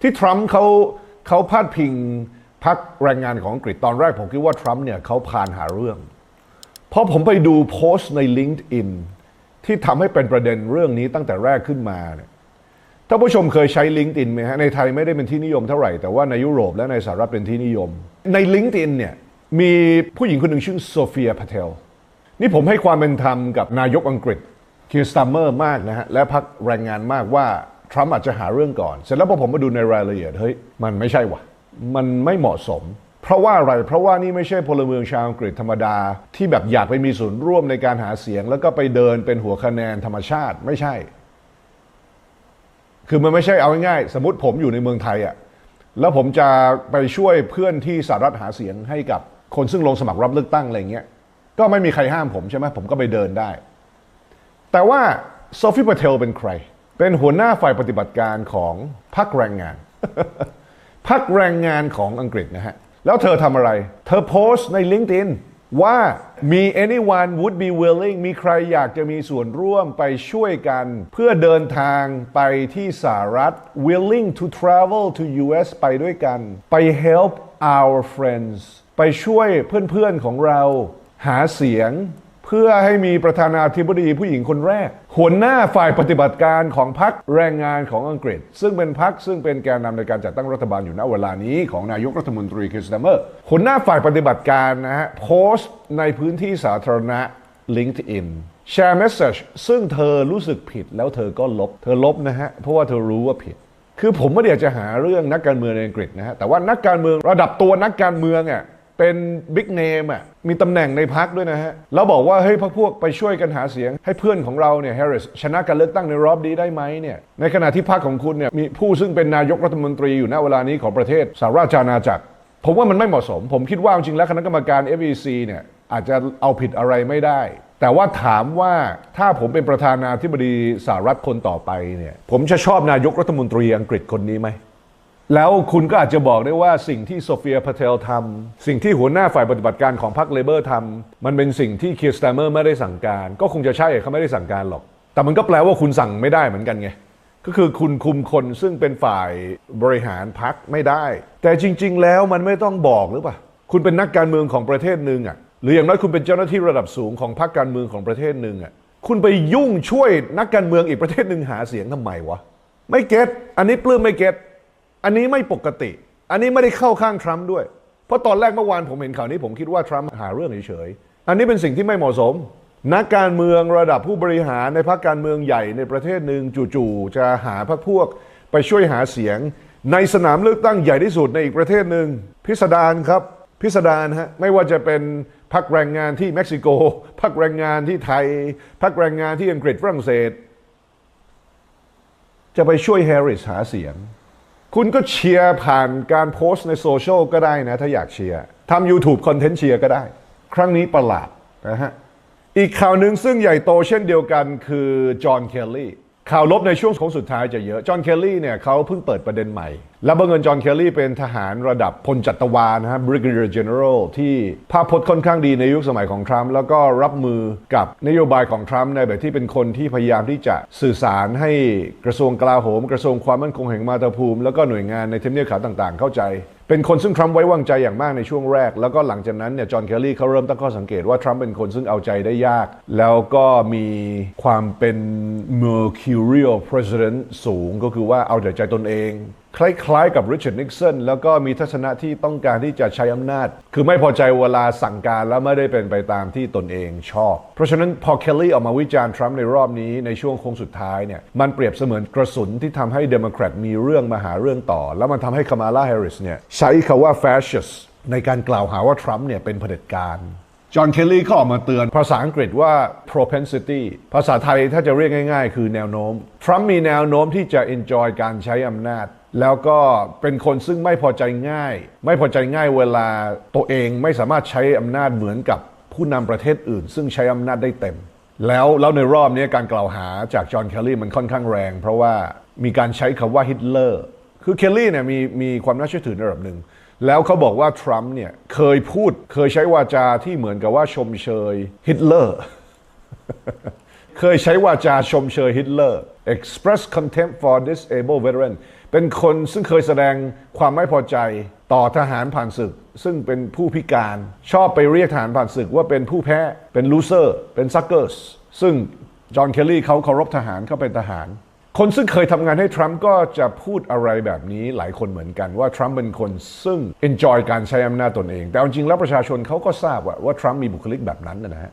ที่ทรัมป์เขาเขาพาดพิงพักแรงงานของอังกฤษตอนแรกผมคิดว่าทรัมป์เนี่ยเขาพานหาเรื่อง เพราะผมไปดูโพสต์ใน LinkedIn ที่ทำให้เป็นประเด็นเรื่องนี้ตั้งแต่แรกขึ้นมาเนี่ยท่านผู้ชมเคยใช้ LinkedIn ไหมฮะ ในไทยไม่ได้เป็นที่นิยมเท่าไหร่ แต่ว่าในยุโรปและในสหรัฐเป็นที่นิยม ใน LinkedIn เนี่ยมีผู้หญิงคนหนึ่งชื่อโซเฟียพาเทลนี่ผมให้ความเป็นธรรมกับนายกอังกฤษคีร์สตัมเมอร์มากนะฮะและพักแรงงานมากว่า ทรัมป์อาจจะหาเรื่องก่อน เสร็จแล้วพอผมมาดูในรายละเอียดเฮ้ยมันไม่ใช่วะมันไม่เหมาะสม เพราะว่าอะไร เพราะว่านี่ไม่ใช่พลเมืองชาวอังกฤษธรรมดา ที่แบบอยากไปมีส่วนร่วมในการหาเสียง แล้วก็ไปเดินเป็นหัวคะแนนธรรมชาติไม่ใช่ คือมันไม่ใช่เอาง่ายๆสมมติผมอยู่ในเมืองไทยอะแล้วผมจะไปช่วยเพื่อนที่สหรัฐหาเสียงให้กับคนซึ่งลงสมัครรับเลือกตั้งอะไรเงี้ยก็ไม่มีใครห้ามผมใช่ไหมผมก็ไปเดินได้ แต่ว่าโซฟีปาเทลเป็นใคร เป็นหัวหน้าฝ่ายปฏิบัติการของพรรคแรงงาน พรรคแรงงานของอังกฤษนะฮะ แล้วเธอทำอะไร เธอโพสต์ใน LinkedIn ว่ามี anyone would be willing มีใครอยากจะมีส่วนร่วมไปช่วยกัน เพื่อเดินทางไปที่สหรัฐ willing to travel to US ไปด้วยกัน ไป help our friends ไปช่วยเพื่อนๆของเรา หาเสียง พื่อให้มีประธานาธิบดีผู้หญิงคนแรก หัวหน้าฝ่ายปฏิบัติการของพรรคแรงงานของอังกฤษ ซึ่งเป็นพรรคซึ่งเป็นแกนนำในการจัดตั้งรัฐบาลอยู่ณเวลานี้ของนายกรัฐมนตรีคิสตเมอร์หัวหน้าฝ่ายปฏิบัติการนะฮะโพสต์ในพื้นที่สาธารณะ LinkedIn แชร์เมสเซจซึ่งเธอรู้สึกผิดแล้วเธอก็ลบ เธอลบนะฮะ เพราะว่าเธอรู้ว่าผิด คือผมไม่ได้อยากจะหาเรื่องนักการเมืองในอังกฤษนะฮะ แต่ว่านักการเมืองระดับตัวนักการเมืองอะ เป็นบิ๊กเนมอะมีตำแหน่งในพักด้วยนะฮะ แล้วบอกว่าเฮ้ยพวกพวกไปช่วยกันหาเสียง ให้เพื่อนของเราเนี่ยแฮร์ริสชนะการเลือกตั้งในรอบนี้ได้ไหมเนี่ยในขณะที่พรรคของคุณเนี่ยมีผู้ซึ่งเป็นนายกรัฐมนตรีอยู่ณเวลานี้ของประเทศสหราชอาณาจักร ผมว่ามันไม่เหมาะสม ผมคิดว่าจริงแล้วคณะกรรมการ FEC เนี่ยอาจจะเอาผิดอะไรไม่ได้ แต่ว่าถามว่าถ้าผมเป็นประธานาธิบดีสหรัฐคนต่อไปเนี่ยผมจะชอบนายกรัฐมนตรีอังกฤษคนนี้ไหม แล้วคุณก็อาจจะบอกได้ว่าสิ่งที่โซเฟียพาเทลทำสิ่งที่หัวหน้าฝ่ายปฏิบัติการของพรรคเลเบอร์ทำมันเป็นสิ่งที่เคียร์สแตมเมอร์ไม่ได้สั่งการ ก็คงจะใช่เขาไม่ได้สั่งการหรอก แต่มันก็แปลว่าคุณสั่งไม่ได้เหมือนกันไงก็คือคุณคุมคนซึ่งเป็นฝ่ายบริหารพรรคไม่ได้ แต่จริง ๆ แล้วมันไม่ต้องบอกหรือเปล่าคุณเป็นนักการเมืองของประเทศหนึ่งอะหรืออย่างน้อยคุณเป็นเจ้าหน้าที่ระดับสูงของพรรคการเมืองของประเทศหนึ่งอะคุณไปยุ่งช่วยนักการเมืองอีกประเทศหนึ่งหาเสียงทำไมวะไม่เก็ตอันนี้ปลื้มไม่เก็ต อันนี้ไม่ปกติ อันนี้ไม่ได้เข้าข้างทรัมป์ด้วย เพราะตอนแรกเมื่อวานผมเห็นข่าวนี้ผมคิดว่าทรัมป์หาเรื่องเฉยๆ อันนี้เป็นสิ่งที่ไม่เหมาะสม นักการเมืองระดับผู้บริหารในพรรคการเมืองใหญ่ในประเทศหนึ่งจู่ๆจะหาพรรคพวกไปช่วยหาเสียง ในสนามเลือกตั้งใหญ่ที่สุดในอีกประเทศหนึ่งพิสดารครับพิสดารฮะไม่ว่าจะเป็นพรรคแรงงานที่เม็กซิโกพรรคแรงงานที่ไทยพรรคแรงงานที่อังกฤษฝรั่งเศส จะไปช่วยแฮร์ริสหาเสียง คุณก็เชียร์ผ่านการโพสต์ในโซเชียลก็ได้นะ ถ้าอยากเชียร์ทำ YouTube คอนเทนต์เชียร์ก็ได้ ครั้งนี้ประหลาดนะฮะ อีกข่าวหนึ่งซึ่งใหญ่โตเช่นเดียวกันคือจอห์นเคลลี่ ข่าวลบในช่วงโค้งสุดท้ายจะเยอะ จอห์น เคลลี่เนี่ยเขาเพิ่งเปิดประเด็นใหม่ และบังเอิญจอห์น เคลลี่เป็นทหารระดับพลจัตวานะฮะ Brigadier General ที่ภาพพจน์ค่อนข้างดีในยุคสมัยของทรัมป์แล้วก็รับมือกับนโยบายของทรัมป์ในแบบที่เป็นคนที่พยายามที่จะสื่อสารให้กระทรวงกลาโหม กระทรวงความมั่นคงแห่งมาตาภูมิ แล้วก็หน่วยงานในเทำเนียบขาวต่างๆ เข้าใจ เป็นคนซึ่งทรัมป์ไว้วางใจอย่างมากในช่วงแรก แล้วก็หลังจากนั้นเนี่ยจอห์นเคลลี่เขาเริ่มตั้งข้อสังเกตว่าทรัมป์เป็นคนซึ่งเอาใจได้ยาก แล้วก็มีความเป็น mercurial president สูงก็คือว่าเอาแต่ใจตนเอง คล้ายๆกับริชาร์ดนิกสันแล้วก็มีทัศนะที่ต้องการที่จะใช้อำนาจ คือไม่พอใจเวลาสั่งการแล้วไม่ได้เป็นไปตามที่ตนเองชอบ เพราะฉะนั้นพอเคลลี่ออกมาวิจารณ์ทรัมป์ในรอบนี้ในช่วงโค้งสุดท้ายเนี่ยมันเปรียบเสมือนกระสุนที่ทำให้เดโมแครตมีเรื่องมาหาเรื่องต่อ แล้วมันทำให้คามาลาแฮร์ริสเนี่ยใช้คาว่า fascist ในการกล่าวหาว่าทรัมป์เนี่ยเป็นเผด็จการจอห์นเคลลี่ก็ออกมาเตือนภาษาอังกฤษว่า propensity ภาษาไทยถ้าจะเรียกง่าย ๆ คือแนวโน้ม ทรัมป์มีแนวโน้มที่จะ enjoy การใช้อำนาจ แล้วก็เป็นคนซึ่งไม่พอใจง่าย ไม่พอใจง่ายเวลาตัวเองไม่สามารถใช้อำนาจเหมือนกับผู้นำประเทศอื่น ซึ่งใช้อำนาจได้เต็ม แล้วแล้วในรอบนี้การกล่าวหาจากจอห์นเคลลี่มันค่อนข้างแรง เพราะว่ามีการใช้คำว่าฮิตเลอร์คือเคลลี่เนี่ยมีมีความน่าเชื่อถือในระดับหนึ่งแล้วเขาบอกว่าทรัมป์เนี่ยเคยพูดเคยใช้วาจาที่เหมือนกับว่าชมเชยฮิตเลอร์เคยใช้วาจาชมเชยฮิตเลอร์ express contempt for disabled veteran เป็นคนซึ่งเคยแสดงความไม่พอใจต่อทหารผ่านศึก ซึ่งเป็นผู้พิการชอบไปเรียกทหารผ่านศึกว่าเป็นผู้แพ้เป็นลูเซอร์เป็นซักเกอร์สซึ่งจอห์นเคลลี่เขาเคารพทหารเขาเป็นทหาร คนซึ่งเคยทำงานให้ทรัมป์ก็จะพูดอะไรแบบนี้หลายคนเหมือนกันว่าทรัมป์เป็นคนซึ่ง enjoy การใช้อำนาจตนเอง แต่จริงแล้วประชาชนเขาก็ทราบว่าว่าทรัมป์มีบุคลิกแบบนั้นนะฮะ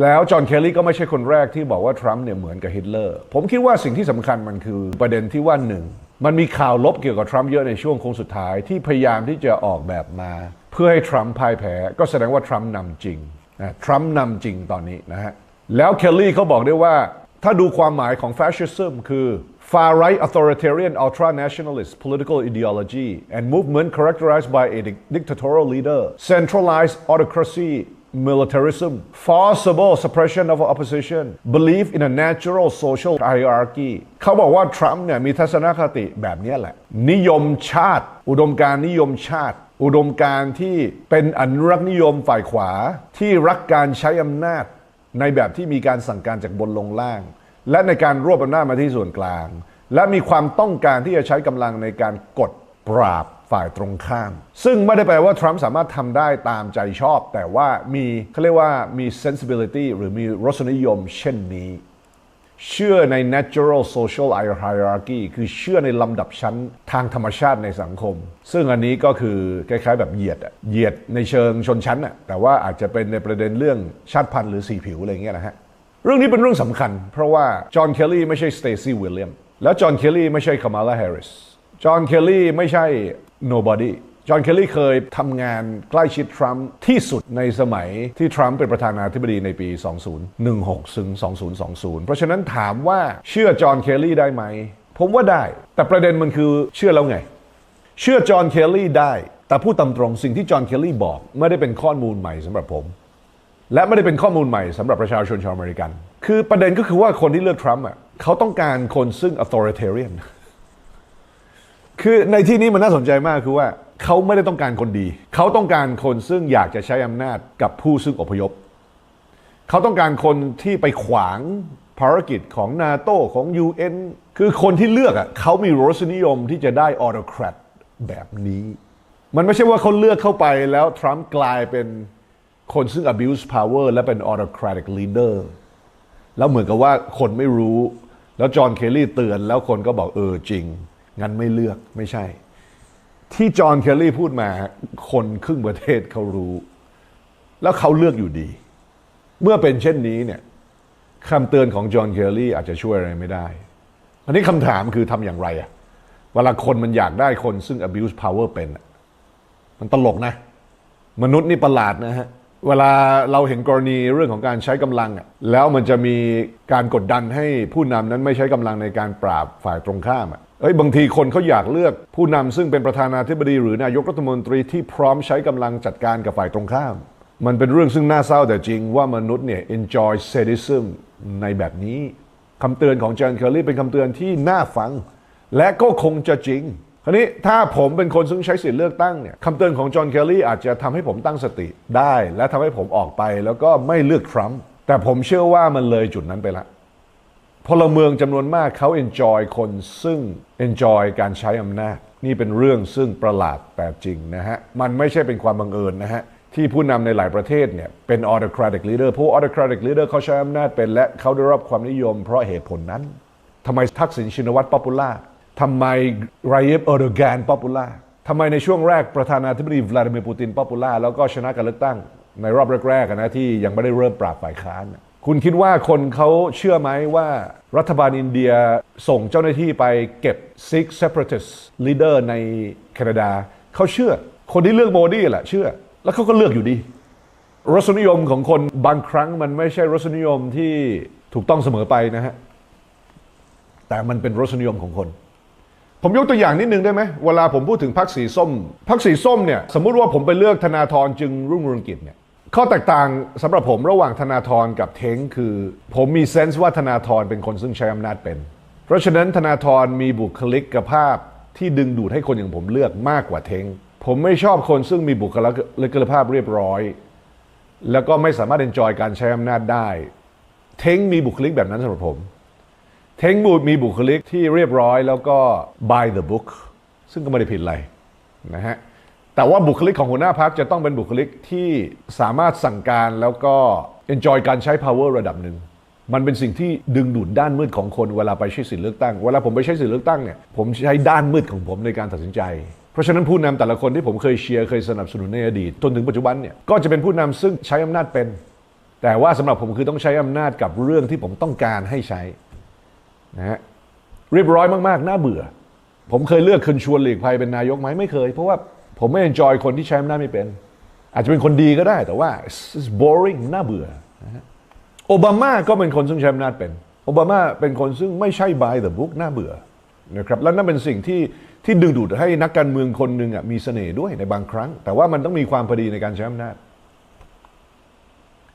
แล้วจอห์นเคลลี่ก็ไม่ใช่คนแรกที่บอกว่าทรัมป์เนี่ยเหมือนกับฮิตเลอร์ผมคิดว่าสิ่งที่สำคัญมันคือประเด็นที่ว่าหนึ่ง มันมีข่าวลบเกี่ยวกับทรัมป์เยอะในช่วงโค้งสุดท้ายที่พยายามที่จะออกแบบมา เพื่อให้ทรัมป์พ่ายแพ้ ก็แสดงว่าทรัมป์นำจริงนะทรัมป์นำจริงตอนนี้นะฮะแล้วเคลลี่เขาบอกได้ว่าถ้าดูความหมายของ fascism คือ far right authoritarian ultra nationalist political ideology and movement characterized by a dictatorial leader centralized autocracy militarism forcible suppression of opposition belief in a natural social hierarchy เขาบอกว่า ทรัมป์เนี่ยมีทัศนคติแบบนี้แหละ นิยมชาติ อุดมการณ์นิยมชาติ อุดมการณ์ที่เป็นอนุรักษ์นิยมฝ่ายขวา ที่รักการใช้อำนาจ ในแบบที่มีการสั่งการจากบนลงล่าง และในการรวบอำนาจมาที่ส่วนกลาง และมีความต้องการที่จะใช้กำลังในการกดปราบ ฝ่ายตรงข้าม ซึ่งไม่ได้แปลว่าทรัมป์สามารถทำได้ตามใจชอบ แต่ว่ามีเขาเรียกว่ามี sensibility หรือมีรสนิยมเช่นนี้ เชื่อใน natural social hierarchy คือเชื่อในลำดับชั้นทางธรรมชาติในสังคม ซึ่งอันนี้ก็คือคล้ายๆแบบเหยียดอะเหยียดในเชิงชนชั้นอะแต่ว่าอาจจะเป็นในประเด็นเรื่องชาติพันธุ์หรือสีผิวอะไรเงี้ยนะฮะเรื่องนี้เป็นเรื่องสำคัญ เพราะว่าจอห์นเคลลี่ไม่ใช่สเตซี่วิลเลียมแล้วจอห์นเคลลี่ไม่ใช่คามาลาแฮร์ริสจอห์นเคลลี่ไม่ใช่ nobody จอห์น เคลลี่เคยทำงานใกล้ชิดทรัมป์ที่สุดในสมัยที่ทรัมป์เป็นประธานาธิบดีในปี 2016 ถึง 2020 เพราะฉะนั้นถามว่าเชื่อจอห์น เคลลี่ได้ไหม ผมว่าได้ แต่ประเด็นมันคือเชื่อแล้วไง เชื่อจอห์น เคลลี่ได้ แต่พูดตามตรงสิ่งที่จอห์น เคลลี่บอกไม่ได้เป็นข้อมูลใหม่สำหรับผม และไม่ได้เป็นข้อมูลใหม่สำหรับประชาชนชาวอเมริกัน คือประเด็นก็คือว่าคนที่เลือกทรัมป์อะเขาต้องการคนซึ่ง authoritarian คือในที่นี้มันน่าสนใจมากคือว่าเขาไม่ได้ต้องการคนดี เขาต้องการคนซึ่งอยากจะใช้อำนาจกับผู้ซึ่งอพยพ เขาต้องการคนที่ไปขวางภารกิจของนาโตของ UN คือคนที่เลือกอะเขามีรสนิยมที่จะได้ออโตแครตแบบนี้ มันไม่ใช่ว่าเขาเลือกเข้าไปแล้วทรัมป์กลายเป็นคนซึ่ง abuse power และเป็น autocratic leader แล้วเหมือนกับว่าคนไม่รู้ แล้วจอห์นเคลลี่เตือนแล้วคนก็บอกเออจริง งั้นไม่เลือกไม่ใช่ ที่จอห์นเคลลี่พูดมา คนครึ่งประเทศเขารู้ แล้วเขาเลือกอยู่ดี เมื่อเป็นเช่นนี้เนี่ยคำเตือนของจอห์นเคลลี่อาจจะช่วยอะไรไม่ได้อันนี้คำถามคือทำอย่างไรอะเวลาคนมันอยากได้คนซึ่ง abuse power เป็น มันตลกนะ มนุษย์นี่ประหลาดนะฮะ เวลาเราเห็นกรณีเรื่องของการใช้กำลัง แล้วมันจะมีการกดดันให้ผู้นำนั้นไม่ใช้กำลังในการปราบฝ่ายตรงข้ามอะ เอ้ยบางทีคนเขาอยากเลือกผู้นำซึ่งเป็นประธานาธิบดีหรือนายกรัฐมนตรีที่พร้อมใช้กำลังจัดการกับฝ่ายตรงข้าม มันเป็นเรื่องซึ่งน่าเศร้าแต่จริงว่ามนุษย์เนี่ย enjoy sadism ในแบบนี้คำเตือนของจอห์นเคลลี่เป็นคำเตือนที่น่าฟัง และก็คงจะจริงคราวนี้ถ้าผมเป็นคนซึ่งใช้สิทธิ์เลือกตั้งเนี่ยคำเตือนของจอห์นเคลลี่อาจจะทำให้ผมตั้งสติได้ และทำให้ผมออกไปแล้วก็ไม่เลือกทรัมป์แต่ผมเชื่อว่ามันเลยจุดนั้นไปละ พลเมืองจำนวนมากเขา enjoy คนซึ่ง enjoy การใช้อำนาจ นี่เป็นเรื่องซึ่งประหลาดแต่จริงนะฮะ มันไม่ใช่เป็นความบังเอิญนะฮะ ที่ผู้นำในหลายประเทศเนี่ยเป็น autocratic leader เพราะ autocratic leader เขาใช้อำนาจเป็น และเขาได้รับความนิยมเพราะเหตุผลนั้นทำไมทักษิณชินวัตรป๊อปปูล่าทำไมไรเอฟเออร์ดแกนป๊อปปูล่าทำไมในช่วงแรกประธานาธิบดีวลาดิเมียร์ปูตินป๊อปปูล่าแล้วก็ชนะการเลือกตั้งในรอบแรกๆนะที่ยังไม่ได้เริ่มปราบฝ่ายค้าน คุณคิดว่าคนเขาเชื่อไหมว่า รัฐบาลอินเดียส่งเจ้าหน้าที่ไปเก็บ Sikh separatist leader ในแคนาดา เขาเชื่อ คนที่เลือกโมดีแหละเชื่อ แล้วเขาก็เลือกอยู่ดี รสนิยมของคนบางครั้งมันไม่ใช่รสนิยมที่ถูกต้องเสมอไปนะฮะ แต่มันเป็นรสนิยมของคน ผมยกตัวอย่างนิดนึงได้ไหม เวลาผมพูดถึงพรรคสีส้ม พรรคสีส้มเนี่ย สมมุติว่าผมไปเลือกธนาธรจึงรุ่งเรืองกิจเนี่ย ข้อแตกต่างสำหรับผมระหว่างธนาธรกับเท้งคือ ผมมีเซนส์ว่าธนาธรเป็นคนซึ่งใช้อำนาจเป็น เพราะฉะนั้นธนาธรมีบุคลิกภาพที่ดึงดูดให้คนอย่างผมเลือกมากกว่าเท้งผมไม่ชอบคนซึ่งมีบุคลิกภาพเรียบร้อย แล้วก็ไม่สามารถเอนจอยการใช้อำนาจได้ เท้งมีบุคลิกแบบนั้นสำหรับผม เทงบูดมีบุคลิกที่เรียบร้อยแล้วก็ by the book ซึ่งก็ไม่ได้ผิดอะไรนะฮะ แต่ว่าบุคลิกของหัวหน้าพักจะต้องเป็นบุคลิกที่สามารถสั่งการแล้วก็ enjoy การใช้ power ระดับหนึ่งมันเป็นสิ่งที่ดึงดูดด้านมืดของคนเวลาไปใช้สิทธิเลือกตั้ง เวลาผมไปใช้สิทธิเลือกตั้งเนี่ยผมใช้ด้านมืดของผมในการตัดสินใจ เพราะฉะนั้นผู้นำแต่ละคนที่ผมเคยเชียร์เคยสนับสนุนในอดีตจนถึงปัจจุบันเนี่ยก็จะเป็นผู้นำซึ่งใช้อำนาจเป็น แต่ว่าสำหรับผมคือต้องใช้อำนาจกับเรื่องที่ผมต้องการให้ใช้นะฮะเรียบร้อยมากๆน่าเบื่อ ผมเคยเลือกคืนชวนหลีกภัยเป็นนายกไหมไม่เคย เพราะว่า ผมไม่ enjoy คนที่ใช้อำนาจไม่เป็น อาจจะเป็นคนดีก็ได้แต่ว่า it's boring น่าเบื่อโอบามาก็เป็นคนซึ่งใช้อำนาจเป็นโอบามาเป็นคนซึ่งไม่ใช่ by the book น่าเบื่อนะครับแล้วนั่นเป็นสิ่งที่ที่ดึงดูดให้นักการเมืองคนหนึ่งอะมีเสน่ห์ด้วยในบางครั้ง แต่ว่ามันต้องมีความพอดีในการใช้อำนาจ